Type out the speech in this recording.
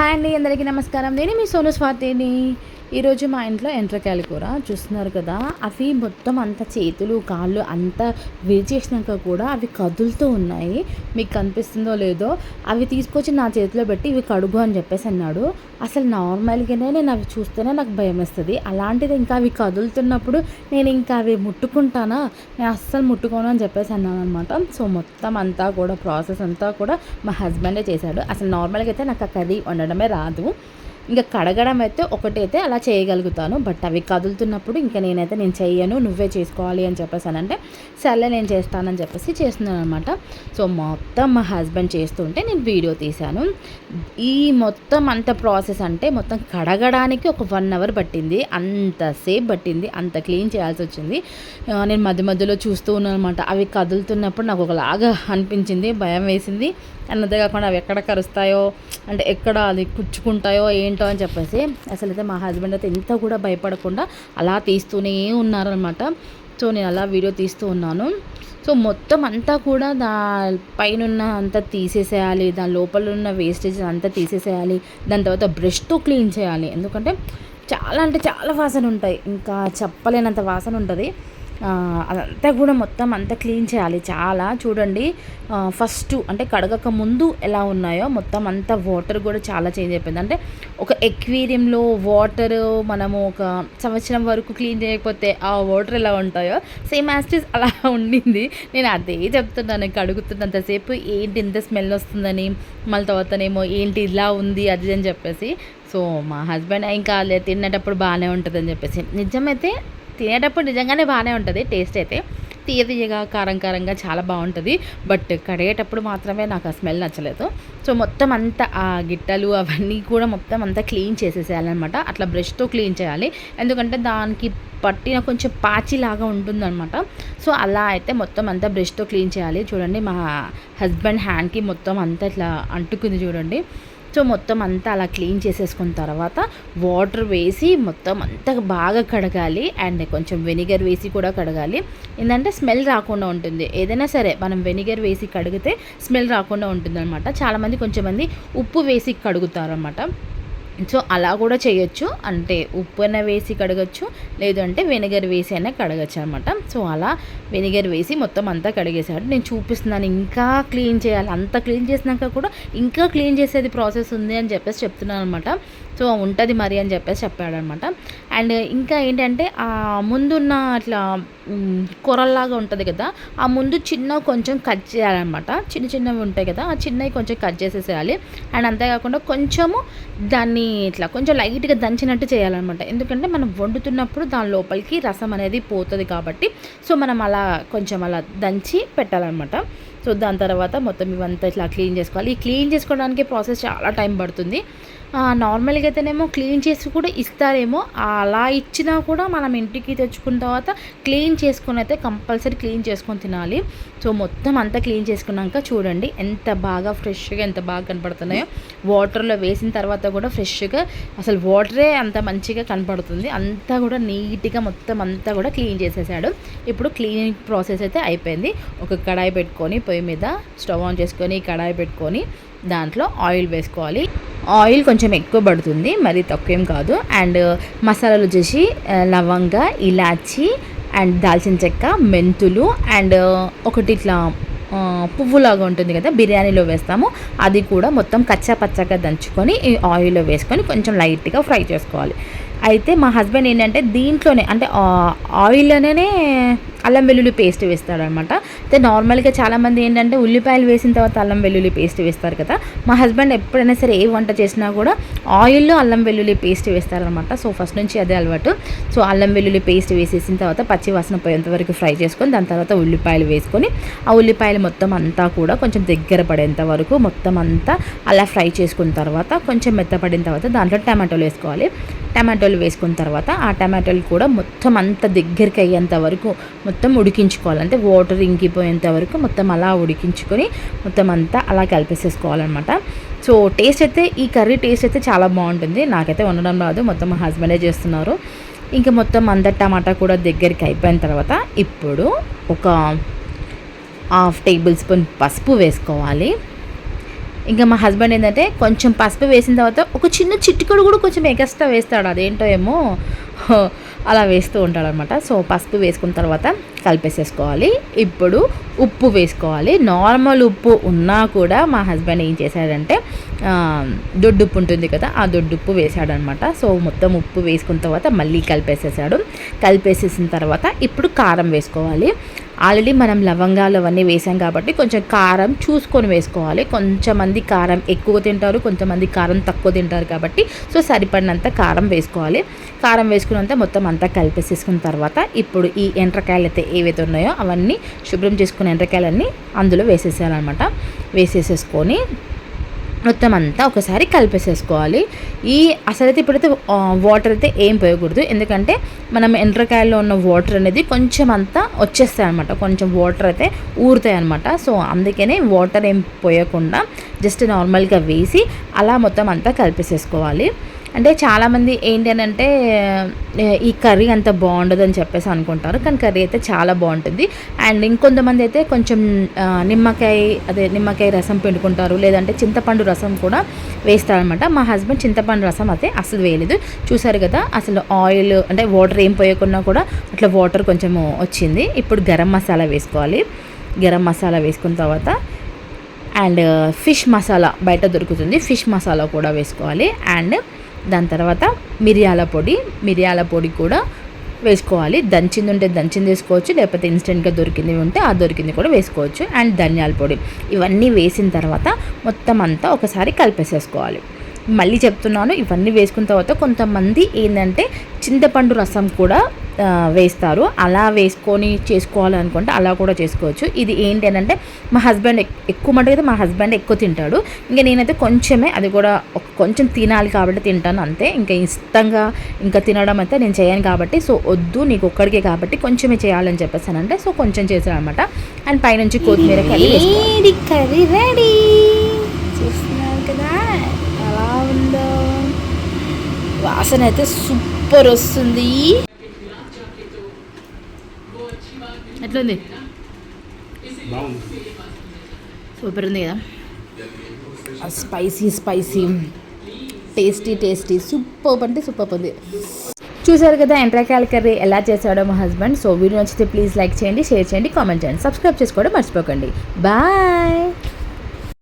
Hi అండి అందరికీ నమస్కారం. నేను మీ సోను స్వాతిని. ఈరోజు మా ఇంట్లో ఎంట్రకాయల కూర. చూస్తున్నారు కదా అవి మొత్తం అంత చేతులు కాళ్ళు అంతా విరిచేసినాక కూడా అవి కదులుతూ ఉన్నాయి. మీకు కనిపిస్తుందో లేదో అవి తీసుకొచ్చి నా చేతిలో పెట్టి ఇవి కడుగు అని చెప్పేసి అన్నాడు. అసలు నార్మల్గానే నేను అవి చూస్తేనే నాకు భయం వేస్తుంది. అలాంటిది ఇంకా అవి కదులుతున్నప్పుడు నేను ఇంకా అవి ముట్టుకుంటానా? నేను అస్సలు ముట్టుకోను అని చెప్పేసి అన్నాను అనమాట సో మొత్తం అంతా కూడా ప్రాసెస్ అంతా కూడా మా హస్బెండే చేశాడు. అసలు నార్మల్గా అయితే నాకు ఆ కర్రీ వండడమే రాదు. ఇంకా కడగడం అయితే ఒకటైతే అలా చేయగలుగుతాను. బట్ అవి కదులుతున్నప్పుడు ఇంకా నేనైతే నేను చెయ్యను నువ్వే చేసుకోవాలి అని చెప్పేసి అంటే సర్లే నేను చేస్తానని చెప్పేసి చేస్తున్నాను అనమాట సో మొత్తం మా హస్బెండ్ చేస్తుంటే నేను వీడియో తీశాను. ఈ మొత్తం అంత ప్రాసెస్ అంటే మొత్తం కడగడానికి ఒక వన్ అవర్ పట్టింది. అంతసేపు పట్టింది. అంత క్లీన్ చేయాల్సి వచ్చింది. నేను మధ్య మధ్యలో చూస్తూ ఉన్నాను అనమాట అవి కదులుతున్నప్పుడు నాకు ఒకలాగా అనిపించింది భయం వేసింది. అన్నదే కాకుండా అవి ఎక్కడ కరుస్తాయో అంటే ఎక్కడ అది కుచ్చుకుంటాయో ఏంటి అని చెప్పేసి అసలు అయితే మా హస్బెండ్ అయితే ఎంత కూడా భయపడకుండా అలా తీస్తూనే ఉన్నారనమాట సో నేను అలా వీడియో తీస్తూ ఉన్నాను. సో మొత్తం అంతా కూడా దా పైన ఉన్న అంతా తీసేసేయాలి దాని లోపల ఉన్న వేస్టేజ్ అంతా తీసేసేయాలి దాని తర్వాత బ్రష్తో క్లీన్ చేయాలి. ఎందుకంటే చాలా అంటే చాలా వాసన ఉంటాయి. ఇంకా చెప్పలేనంత వాసన ఉంటుంది. అదంతా కూడా మొత్తం అంతా క్లీన్ చేయాలి. చాలా చూడండి ఫస్ట్ అంటే కడగక ముందు ఎలా ఉన్నాయో మొత్తం అంతా వాటర్ కూడా చాలా చేంజ్ అయిపోయింది. అంటే ఒక ఎక్వేరియంలో వాటర్ మనము ఒక సంవత్సరం వరకు క్లీన్ చేయకపోతే ఆ వాటర్ ఎలా ఉంటాయో సేమ్ యాస్టిస్ అలా ఉండింది. నేను అదే చెప్తున్నాను కడుగుతున్నంతసేపు ఏంటి ఇంత స్మెల్ వస్తుందని మళ్ళీ తర్వాతనేమో ఏంటి ఇలా ఉంది అది అని చెప్పేసి. సో మా హస్బెండ్ ఇంకా తిన్నటప్పుడు తినేటప్పుడు బాగానే ఉంటుందని చెప్పేసి. నిజమైతే తినేటప్పుడు నిజంగానే బాగానే ఉంటుంది టేస్ట్ అయితే. తీయ తీయగా కారం కారంగా చాలా బాగుంటుంది. బట్ కడిగేటప్పుడు మాత్రమే నాకు ఆ స్మెల్ నచ్చలేదు. సో మొత్తం అంతా ఆ గిట్టలు అవన్నీ కూడా మొత్తం అంతా క్లీన్ చేసేసేయాలన్నమాట. అట్లా బ్రష్తో క్లీన్ చేయాలి. ఎందుకంటే దానికి పట్టిన కొంచెం పాచిలాగా ఉంటుందన్నమాట. సో అలా అయితే మొత్తం అంతా బ్రష్తో క్లీన్ చేయాలి. చూడండి మా హస్బెండ్ హ్యాండ్కి మొత్తం అంతా ఇట్లా అంటుకుంది చూడండి. సో మొత్తం అంతా అలా క్లీన్ చేసేసుకున్న తర్వాత వాటర్ వేసి మొత్తం అంతా బాగా కడగాలి అండ్ కొంచెం వెనిగర్ వేసి కూడా కడగాలి. ఏంటంటే స్మెల్ రాకుండా ఉంటుంది. ఏదైనా సరే మనం వెనిగర్ వేసి కడిగితే స్మెల్ రాకుండా ఉంటుంది అనమాట చాలామంది కొంచెం మంది ఉప్పు వేసి కడుగుతారు అనమాట సో అలా కూడా చేయొచ్చు. అంటే ఉప్పు అయినా వేసి కడగచ్చు లేదంటే వెనిగర్ వేసి అయినా కడగచ్చు అనమాట సో అలా వెనిగర్ వేసి మొత్తం అంతా కడిగేసాడు నేను చూపిస్తున్నాను ఇంకా క్లీన్ చేయాలి. అంత క్లీన్ చేసినాక కూడా ఇంకా క్లీన్ చేసేది ప్రాసెస్ ఉంది అని చెప్పేసి చెప్తున్నాను అనమాట సో ఉంటుంది మరి అని చెప్పేసి చెప్పాడనమాట అండ్ ఇంకా ఏంటంటే ఆ ముందున్న అట్లా కూరల్లాగా కొరల్లాగా ఉంటుంది కదా ఆ ముందు చిన్న కొంచెం కట్ చేయాలన్నమాట. చిన్న చిన్నవి ఉంటాయి కదా ఆ చిన్నవి కొంచెం కట్ చేసేసేయాలి. అండ్ అంతేకాకుండా కొంచెము దాన్ని ఇట్లా కొంచెం లైట్గా దంచినట్టు చేయాలన్నమాట. ఎందుకంటే మనం వండుతున్నప్పుడు దాని లోపలికి రసం అనేది పోతుంది కాబట్టి సో మనం అలా కొంచెం అలా దంచి పెట్టాలన్నమాట. సో దాని తర్వాత మొత్తం ఇవంతా ఇట్లా క్లీన్ చేసుకోవాలి. ఈ క్లీన్ చేసుకోవడానికి ప్రాసెస్ చాలా టైం పడుతుంది. నార్మల్గా అయితేనేమో క్లీన్ చేసి కూడా ఇస్తారేమో. అలా ఇచ్చినా కూడా మనం ఇంటికి తెచ్చుకున్న తర్వాత క్లీన్ చేసుకుని అయితే కంపల్సరీ క్లీన్ చేసుకొని తినాలి. సో మొత్తం అంతా క్లీన్ చేసుకున్నాక చూడండి ఎంత బాగా ఫ్రెష్గా ఎంత బాగా కనపడుతున్నాయో. వాటర్లో వేసిన తర్వాత కూడా ఫ్రెష్గా అసలు వాటరే అంత మంచిగా కనపడుతుంది. అంతా కూడా నీట్గా మొత్తం అంతా కూడా క్లీన్ చేసేసాడు. ఇప్పుడు క్లీనింగ్ ప్రాసెస్ అయితే అయిపోయింది. ఒక కడాయి పెట్టుకొని పొయ్యి మీద స్టవ్ ఆన్ చేసుకొని కడాయి పెట్టుకొని దాంట్లో ఆయిల్ వేసుకోవాలి. ఆయిల్ కొంచెం ఎక్కువ పడుతుంది మరి తక్కువ ఏం కాదు. అండ్ మసాలాలు వచ్చేసి లవంగ ఇలాచి అండ్ దాల్చిన చెక్క మెంతులు అండ్ ఒకటి ఇట్లా పువ్వులాగా ఉంటుంది కదా బిర్యానీలో వేస్తాము. అది కూడా మొత్తం కచ్చా పచ్చగా దంచుకొని ఈ ఆయిల్లో వేసుకొని కొంచెం లైట్గా ఫ్రై చేసుకోవాలి. అయితే మా హస్బెండ్ ఏంటంటే దీంట్లోనే అంటే ఆయిల్లోనే అల్లం వెల్లుల్లి పేస్ట్ వేస్తాడనమాట అయితే నార్మల్గా చాలామంది ఏంటంటే ఉల్లిపాయలు వేసిన తర్వాత అల్లం వెల్లుల్లి పేస్ట్ వేస్తారు కదా. మా హస్బెండ్ ఎప్పుడైనా సరే ఏ వంట చేసినా కూడా ఆయిల్లో అల్లం వెల్లుల్లి పేస్ట్ వేస్తారనమాట సో ఫస్ట్ నుంచి అదే అలవాటు. సో అల్లం వెల్లుల్లి పేస్ట్ వేసేసిన తర్వాత పచ్చి వాసన పోయేంత వరకు ఫ్రై చేసుకొని దాని తర్వాత ఉల్లిపాయలు వేసుకొని ఆ ఉల్లిపాయలు మొత్తం అంతా కూడా కొంచెం దగ్గర పడేంత వరకు మొత్తం అంతా అలా ఫ్రై చేసుకున్న తర్వాత కొంచెం మెత్తపడిన తర్వాత దాంట్లో టమాటోలు వేసుకోవాలి. టమాటోలు వేసుకున్న తర్వాత ఆ టమాటోలు కూడా మొత్తం అంత దగ్గరికి అయ్యేంత వరకు మొత్తం ఉడికించుకోవాలి. అంటే వాటర్ ఇంకిపోయేంత వరకు మొత్తం అలా ఉడికించుకొని మొత్తం అంతా అలా కలిపేసేసుకోవాలన్నమాట. సో టేస్ట్ అయితే ఈ కర్రీ టేస్ట్ అయితే చాలా బాగుంటుంది. నాకైతే వండడం రాదు. మొత్తం మా హస్బెండే చేస్తున్నారు. ఇంకా మొత్తం అంత టమాటా కూడా దగ్గరికి అయిపోయిన తర్వాత ఇప్పుడు ఒక హాఫ్ టేబుల్ స్పూన్ పసుపు వేసుకోవాలి. ఇంకా మా హస్బెండ్ ఏంటంటే కొంచెం పసుపు వేసిన తర్వాత ఒక చిన్న చిటికడు కూడా కొంచెం ఎగస్ట్రా వేస్తాడు. అదేంటో ఏమో అలా వేస్తూ ఉంటాడు అనమాట సో పసుపు వేసుకున్న తర్వాత కలిపేసేసుకోవాలి. ఇప్పుడు ఉప్పు వేసుకోవాలి. నార్మల్ ఉప్పు ఉన్నా కూడా మా హస్బెండ్ ఏం చేశాడంటే దొడ్డు దొడ్డుప్పు ఉంటుంది కదా ఆ దొడ్డుప్పు వేసాడనమాట సో మొత్తం ఉప్పు వేసుకున్న తర్వాత మళ్ళీ కలిపేసేసాడు. కలిపేసేసిన తర్వాత ఇప్పుడు కారం వేసుకోవాలి. ఆల్రెడీ మనం లవంగాలు అవన్నీ వేసాం కాబట్టి కొంచెం కారం చూసుకొని వేసుకోవాలి. కొంతమంది కారం ఎక్కువ తింటారు కొంతమంది కారం తక్కువ తింటారు కాబట్టి సో సరిపడినంత కారం వేసుకోవాలి. కారం తీసుకున్నంత మొత్తం అంతా కలిపేసేసుకున్న తర్వాత ఇప్పుడు ఈ ఎండ్రకాయలు అయితే ఏవైతే ఉన్నాయో అవన్నీ శుభ్రం చేసుకున్న ఎండ్రకాయలన్నీ అందులో వేసేసేయాలన్నమాట. వేసేసేసుకొని మొత్తం అంతా ఒకసారి కలిపేసేసుకోవాలి. ఈ అసలైతే ఇప్పుడైతే వాటర్ అయితే ఏం పోయకూడదు. ఎందుకంటే మనం ఎండ్రకాయల్లో ఉన్న వాటర్ అనేది కొంచెం అంతా వచ్చేస్తాయి అనమాట కొంచెం వాటర్ అయితే ఊరుతాయి అనమాట సో అందుకనే వాటర్ ఏం పోయకుండా జస్ట్ నార్మల్గా వేసి అలా మొత్తం అంతా కలిపేసేసుకోవాలి. అంటే చాలామంది ఏంటి అని అంటే ఈ కర్రీ అంత బాగుండదు అని చెప్పేసి అనుకుంటారు. కానీ కర్రీ అయితే చాలా బాగుంటుంది. అండ్ ఇంకొంతమంది అయితే కొంచెం నిమ్మకాయ అదే నిమ్మకాయ రసం పిండుకుంటారు. లేదంటే చింతపండు రసం కూడా వేస్తారనమాట మా హస్బెండ్ చింతపండు రసం అయితే అసలు వేయలేదు. చూసారు కదా అసలు ఆయిల్ అంటే వాటర్ ఏం పోయకున్నా కూడా అట్లా వాటర్ కొంచెం వచ్చింది. ఇప్పుడు గరం మసాలా వేసుకోవాలి. గరం మసాలా వేసుకున్న తర్వాత అండ్ ఫిష్ మసాలా బయట దొరుకుతుంది. ఫిష్ మసాలా కూడా వేసుకోవాలి. అండ్ దాని తర్వాత మిరియాల పొడి మిరియాల పొడి కూడా వేసుకోవాలి. దంచింది ఉంటే దంచింది వేసుకోవచ్చు లేకపోతే ఇన్స్టెంట్గా దొరికింది ఉంటే ఆ దొరికింది కూడా వేసుకోవచ్చు. అండ్ ధనియాల పొడి ఇవన్నీ వేసిన తర్వాత మొత్తం అంతా ఒకసారి కలిపేసేసుకోవాలి. మళ్ళీ చెప్తున్నాను ఇవన్నీ వేసుకున్న తర్వాత కొంతమంది ఏంటంటే చింతపండు రసం కూడా వేస్తారు. అలా వేసుకొని చేసుకోవాలనుకుంటే అలా కూడా చేసుకోవచ్చు. ఇది ఏంటి అని అంటే మా హస్బెండ్ ఎక్కువ మటుకైతే అయితే మా హస్బెండ్ ఎక్కువ తింటాడు. ఇంకా నేనైతే కొంచెమే అది కూడా కొంచెం తినాలి కాబట్టి తింటాను అంతే. ఇంకా ఇష్టంగా ఇంకా తినడం అయితే నేను చేయను కాబట్టి సో వద్దు నీకు ఒక్కడికే కాబట్టి కొంచెమే చేయాలని చెప్పేసానంటే సో కొంచెం చేశాను అనమాట అండ్ పైనుంచి కొత్తిమీర కర్రీ కర్రీ రెడీ? చూస్తున్నారు కదా ఎలా ఉందో. వాసన అయితే సూపర్ వస్తుంది. ఎట్లుంది? సూపర్ ఉంది కదా. Spicy spicy. Tasty tasty super అంటే సూపర్ ఉంది చూసారు కదా ఎంట్రాకాయల కర్రీ ఎలా చేశాడో మా హస్బెండ్. సో వీడియో నచ్చితే ప్లీజ్ లైక్ చేయండి షేర్ చేయండి కామెంట్ చేయండి సబ్స్క్రైబ్ చేసుకోవడం మర్చిపోకండి. బాయ్!